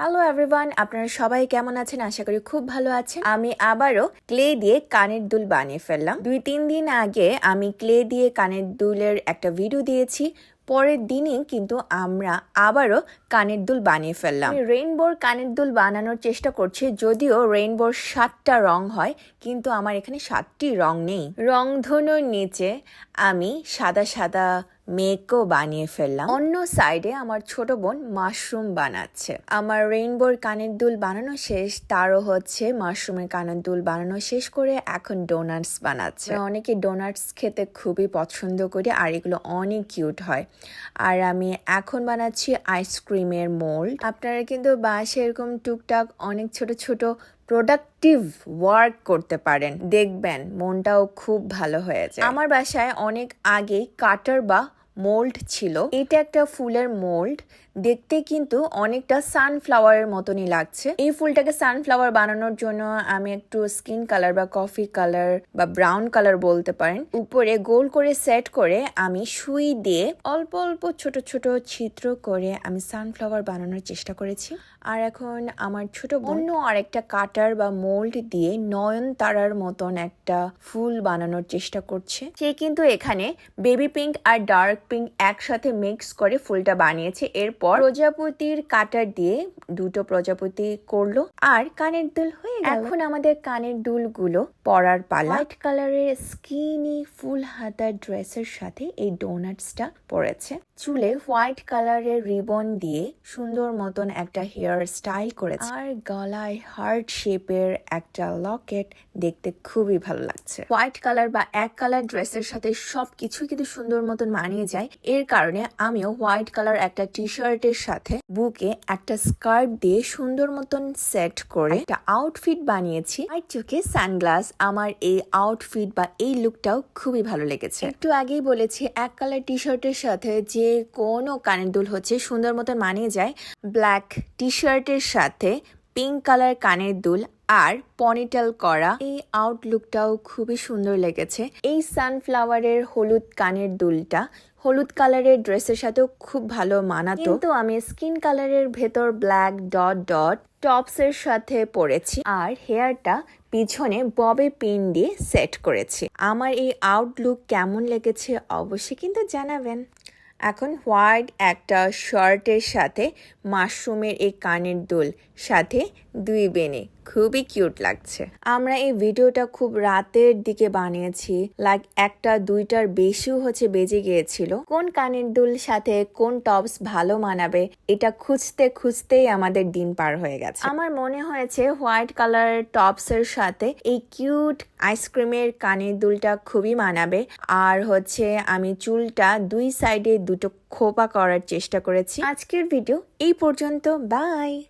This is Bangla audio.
হ্যালো এভরিওয়ান আপনারা সবাই কেমন আছেন? আশা করি খুব ভালো আছেন। আমি আবারও ক্লে দিয়ে কানের দুল বানিয়ে ফেললাম। দুই, তিন দিন আগে আমি ক্লে দিয়ে কানের দুলের একটা ভিডিও দিয়েছি। পরের দিনই কিন্তু আমরা আবারও কানের দুল বানিয়ে ফেললাম। রেইনবোর কানের দুল বানানোর চেষ্টা করছি, যদিও রেইনবোর সাতটা রং হয়, কিন্তু আমার এখানে সাতটি রং নেই। রংধনুর নিচে আমি সাদা সাদা মেকও বানিয়ে ফেললাম। অন্য সাইডে আমার ছোট বোন মাশরুম বানাচ্ছে। আমার রেইনবোর কানের দুল বানানো শেষ, তারও হচ্ছে মাশরুমের কানের দুল বানানো শেষ করে এখন ডোনাটস বানাচ্ছে। অনেকে ডোনাটস খেতে খুবই পছন্দ করি আর এগুলো অনেক কিউট হয়। আর আমি এখন বানাচ্ছি আইসক্রিমের মোল্ড আপনারা কিন্তু বাসে এরকম টুকটাক অনেক ছোট ছোট প্রোডাক্টিভ ওয়ার্ক করতে পারেন। দেখবেন মনটাও খুব ভালো হয়েছে আমার বাসায় অনেক আগেই কাটার বা মোল্ড ছিল। এটা একটা ফুলের মোল্ড দেখতে কিন্তু অনেকটা সানফ্লাওয়ারের মতনই লাগছে। এই ফুলটাকে সানফ্লাওয়ার বানানোর জন্য আমি একটু স্কিন কালার বা কফি কালার বা ব্রাউন কালার বলতে পারেন। উপরে গোল করে সেট করে আমি সুই দিয়ে অল্প অল্প ছোট ছোট ছিদ্র করে আমি সানফ্লাওয়ার বানানোর চেষ্টা করেছি। আর এখন আমার ছোট অন্য আরেকটা কাটার বা মোল্ড দিয়ে নয়ন তারার মতন একটা ফুল বানানোর চেষ্টা করছে। সে কিন্তু এখানে বেবি পিঙ্ক আর ডার্ক পিঙ্ক একসাথে মিক্স করে ফুলটা বানিয়েছে। এরপর প্রজাপতির কাটার দিয়ে দুটো প্রজাপতি করল। আর কানের দুল হয়ে এখন আমাদের কানের দুলগুলো পরার পালা। হোয়াইট কালারের স্কিনি ফুল হাতার ড্রেসের সাথে এই ডোনাটসটা পরেছে। চুলে হোয়াইট কালারের রিবন দিয়ে সুন্দর মতন একটা হেয়ার স্টাইল করেছে। আর গলায় হার্ট শেপের একটা লকেট দেখতে খুবই ভালো লাগছে। হোয়াইট কালার বা এক কালার ড্রেসের সাথে সবকিছু কিন্তু সুন্দর মতন মানিয়ে যায় এর কারণে আমিও হোয়াইট কালার একটা টি শার্টের সাথে বুকে একটা স্কার্ট দিয়ে সুন্দর মতন সেট করে একটা আউটফিট বানিয়েছি। আর চোখে সানগ্লাস আমার এই আউটফিট বা এই লুকটাও খুবই ভালো লেগেছে। একটু আগেই বলেছি, এক কালার টি শার্টের সাথে যে কোনো কানের দুল হচ্ছে সুন্দর মতন মানিয়ে যায়। ব্ল্যাক টি শার্টের সাথে পিঙ্ক কালার কানের দুল আর পনিটেল করা। এই আউটলুকটাও খুবই সুন্দর লেগেছে। এই সানফ্লাওয়ারের হলুদ কানের দুলটা, হলুদ কালারের ড্রেসের সাথেও খুব ভালো মানাতো। কিন্তু আমি স্কিন কালারের ভেতর ব্ল্যাক ডট ডট টপসের সাথে পরেছি আর হেয়ারটা পিছনে ববে পিন দিয়ে সেট করেছি। আমার এই আউটলুক কেমন লেগেছে অবশ্যই কিন্তু জানাবেন। এখন হোয়াইট একটা শার্টের সাথে মাশরুমের এই কানের দোল সাথে দুই বেনে খুবই কিউট লাগছে। আমরা এই ভিডিওটা খুব রাতের দিকে বানিয়েছি। লাইক একটা, দুইটার বেশিও হচ্ছে বেজে গিয়েছিল। কোন কানের দুল সাথে কোন টপস ভালো মানাবে, এটা খুঁজতে খুঁজতেই আমাদের দিন পার হয়ে গেছে। আমার মনে হয়েছে হোয়াইট কালার টপসের সাথে এই কিউট আইসক্রিমের কানের দুলটা খুবই মানাবে। আর হচ্ছে আমি চুলটা দুই সাইডে দুটো খোপা করার চেষ্টা করেছি। আজকের ভিডিও এই পর্যন্ত। বাই!